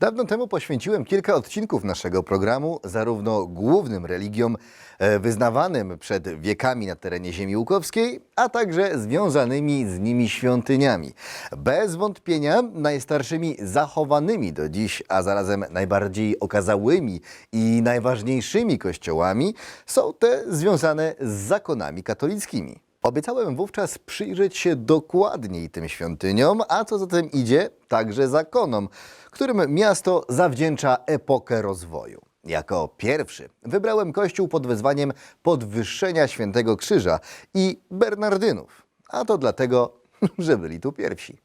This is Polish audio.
Dawno temu poświęciłem kilka odcinków naszego programu zarówno głównym religiom e, wyznawanym przed wiekami na terenie ziemi łukowskiej, a także związanymi z nimi świątyniami. Bez wątpienia najstarszymi zachowanymi do dziś, a zarazem najbardziej okazałymi i najważniejszymi kościołami są te związane z zakonami katolickimi. Obiecałem wówczas przyjrzeć się dokładniej tym świątyniom, a co za tym idzie, także zakonom, którym miasto zawdzięcza epokę rozwoju. Jako pierwszy wybrałem kościół pod wezwaniem podwyższenia Świętego Krzyża i Bernardynów, a to dlatego, że byli tu pierwsi.